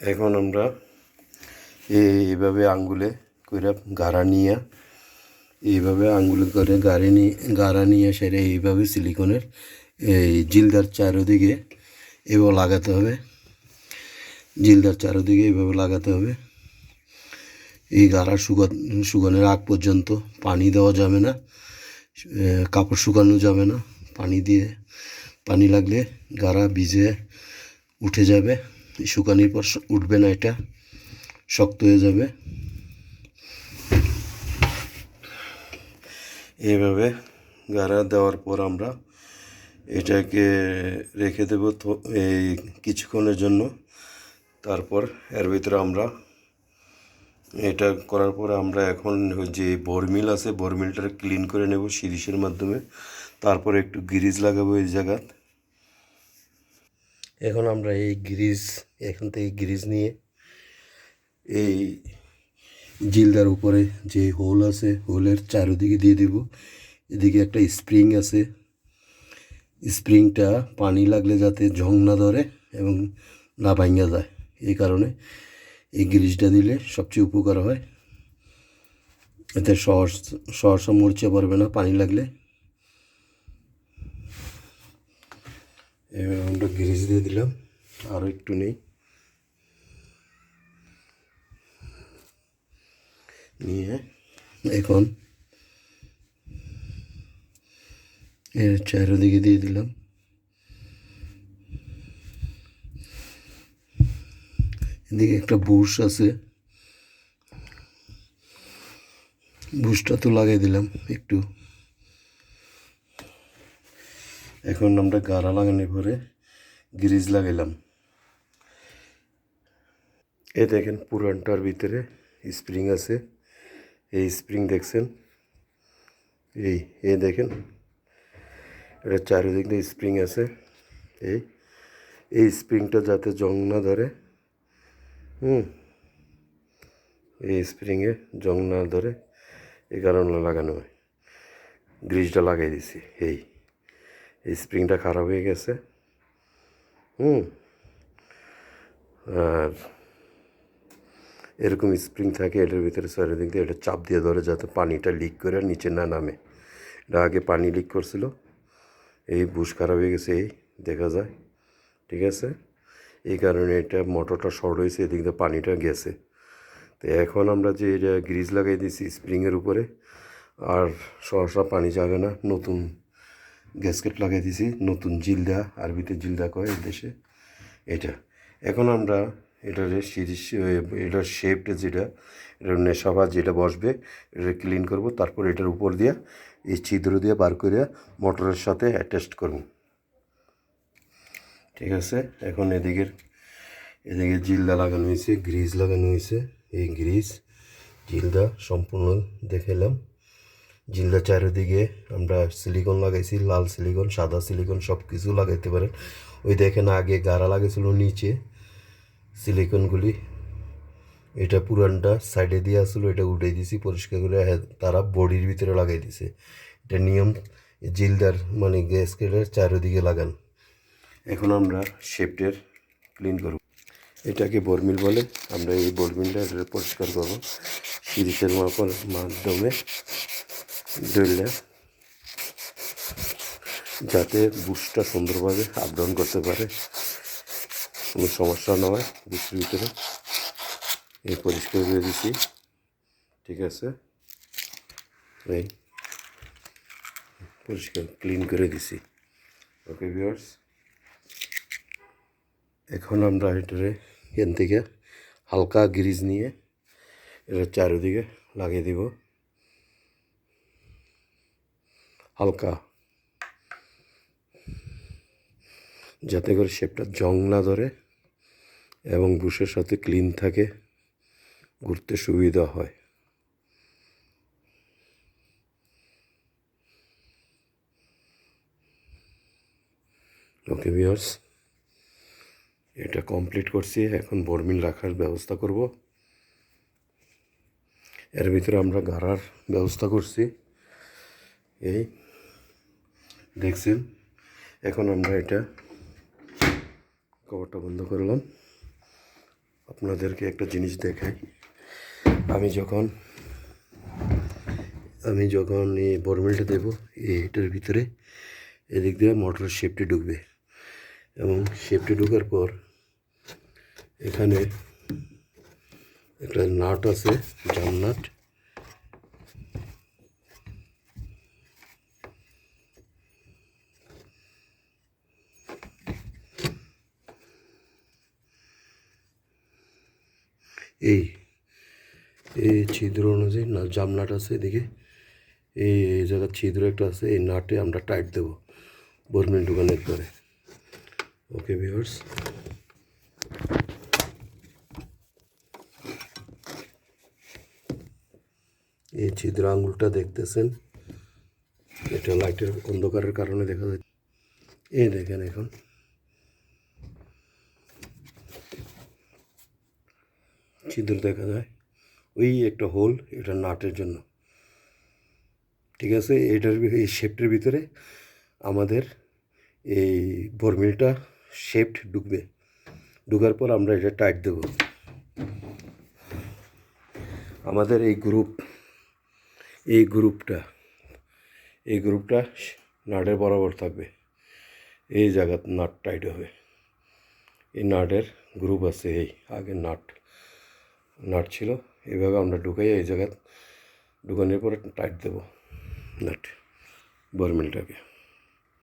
এখন আমরা এইভাবে আঙ্গুলে করে গাড়া নিয়ে এইভাবে আঙ্গুলে করে গাড়ি নিয়ে গাড়া নিয়ে সেরে এইভাবে সিলিকনের এই জিলদার চারোদিকে এভাবে লাগাতে হবে। জিলদার চারোদিকে এইভাবে লাগাতে হবে। এই গাড়া শুকা শুকানোর আগ পর্যন্ত পানি দেওয়া যাবে না কাপড় শুকানো যাবে না। পানি দিয়ে পানি লাগলে গাড়া ভিজে উঠে যাবে। শুকানোর পর উঠবে না এটা, শক্ত হয়ে যাবে। এইভাবে গাড়া দেওয়ার পর আমরা এটাকে রেখে দেব এই কিছুক্ষণের জন্য। তারপর এর ভিতরে আমরা এটা করার পরে আমরা এখন যে বরমিল আছে বরমিলটা ক্লিন করে নেব সিরিজের মাধ্যমে। তারপরে একটু গ্রিজ লাগাবো এই জায়গাত। এখন আমরা এই গ্রিজ, এখান থেকে গ্রিজ নিয়ে এই জিলদার উপরে যে হোল আছে, হোলের চারিদিকে দিয়ে দিব। এদিকে একটা স্প্রিং আছে। স্প্রিংটা পানি লাগলে যাতে জং না ধরে এবং না ভাঙ্গা যায়। এই কারণে এই গ্রিজটা দিলে সবচেয়ে উপকার হয়। এতে সহসা মরচে পারবে না, পানি লাগলে। এবার আমরা গ্রিজ দিয়ে দিলাম আরও একটু নেই। নিয়ে এখন এর চারিদিকে দিয়ে দিলাম। এদিকে একটা বুশ আছে। বুশটা তো লাগাই দিলাম একটু। এখন আমরা গাড়া লাগানোর পরে গ্রিজ লাগাইলাম। এই দেখেন পুরানটার ভিতরে স্প্রিং আছে। এই স্প্রিং দেখছেন? এই এ দেখেন? এটা চারিদিক দিয়ে স্প্রিং আছে। এই এই স্প্রিংটা যাতে জং না ধরে, হুম? এই স্প্রিংয়ে জং না ধরে, এই কারণে লাগানো হয়। গ্রিজটা লাগাই দিছি, এই। স্প্রিংটা খারাপ হয়ে গেছে। হুম। আর এরকম স্প্রিং থাকে, এটার ভিতরে চারিদিক দিয়ে এটা চাপ দিয়ে ধরে যাতে পানিটা লিক করে আর নিচে না নামে। এটা আগে পানি লিক করছিল, এই বুশ খারাপ হয়ে গেছে, এই দেখা যায়, ঠিক আছে? এই কারণে এটা মোটরটা শর্ট হয়েছে, এদিক দিয়ে পানিটা গেছে। তো এখন আমরা যে এটা গ্রিজ লাগাই দিয়েছি স্প্রিংয়ের উপরে, আর সহসা পানি যাবে না নতুন গ্যাসকেট লাগাই দিয়েছি, নতুন জিলদা আরবিতে জিলদা কয় দেশে। এটা। এখন আমরা এটার সিরিজ এটার শেপটা যেটা, এটার নেশাবা যেটা বসবে এটা ক্লিন করব, তারপর এটার উপর দিয়ে, এই ছিদ্র দিয়ে বার করে মোটরের সাথে অ্যাটাচড করব। ঠিক আছে? এখন এদিকের, এদিকে জিলদা লাগানো হয়েছে গ্রিজ লাগানো হয়েছে। এই গ্রিজ জিলদা সম্পূর্ণ দেখালাম জিলদা চারিদিকে আমরা সিলিকন লাগাইছি লাল সিলিকন সাদা সিলিকন সব কিছু লাগাইতে পারেন। ওই দেখেন আগে গাড়া লাগাইছিল নিচে সিলিকনগুলি এটা পুরানটা সাইডে দিয়ে আসলো এটা উঠে দিছি পরিষ্কার করে হ্যাঁ, তারা বডির ভিতরে লাগাই দিছে। এটা নিয়ম জিলদার মানে গ্যাসকেটের চারিদিকে লাগান। এখন আমরা শেপটের ক্লিন করব। এটাকে বরমিল বলে আমরা এই বরমিলটা পরিষ্কার করব। সিরিজের মাপার মাধ্যমে ডলে যাতে বুশটা সুন্দরভাবে আপ ডাউন করতে পারে। কোনো সমস্যা না হয় বুশের ভিতরে এই পরিষ্কার করে দিছি ঠিক আছে? এই পরিষ্কার ক্লিন করে দিছি। ওকে ভিউয়ার্স এখন আমরা এটারে এখান থেকে হালকা গ্রিজ নিয়ে এটা চারিদিকে লাগিয়ে দিব। হালকা। যাতে করে শেপটা জং না ধরে এবং বুশের সাথে ক্লিন থাকে, ঘুরতে সুবিধা হয়। ওকে ভিউয়ার্স এটা কমপ্লিট করছি। এখন বরমিল রাখার ব্যবস্থা করব। এর ভিতরে আমরা গাড়ার ব্যবস্থা করছি। এই দেখছেন? এখন আমরা এটা কভারটা বন্ধ করলাম। আপনাদেরকে একটা জিনিস দেখাই। আমি যখন আমি যখন এই বরমেলটা দেবো এটার ভিতরে এদিক দিয়ে মোটরের শেপটি ঢুকবে। এবং শেপটি ঢোকার পর এখানে একটা নাট আছে জাম নাট এই এই ছিদ্র অনুযায়ী না জাম নাট আছে এদিকে। এই জায়গার ছিদ্র একটা আছে, এই নাটে আমরা টাইট দেবো বর্মিন ঢুকানোর পরে। ওকে ভিউয়ার্স এই ছিদ্র আঙুলটা দেখতেছেন? এটা লাইটের অন্ধকারের কারণে দেখা যায় এই দেখেন এখন। ছিদ্র দেখা যায়। ওই একটা হোল এটা নাটের জন্য। ঠিক আছে? এটার এই শেপটার ভিতরে আমাদের এই বর্মিলটা শেপড ঢুকবে। ঢুকার পর আমরা এটা টাইট দেব। আমাদের এই গ্রুপ এই গ্রুপটা এই গ্রুপটা নাটের বরাবর থাকবে। এই জায়গা নাট টাইট হবে। এই নাটের গ্রুপ আছে, এই আগের নাট। নাট ছিল। এইভাবে আমরা ঢুকাই এই জায়গায় ঢুকানোর পরে টাইট দেবো নাট বরমিলটাকে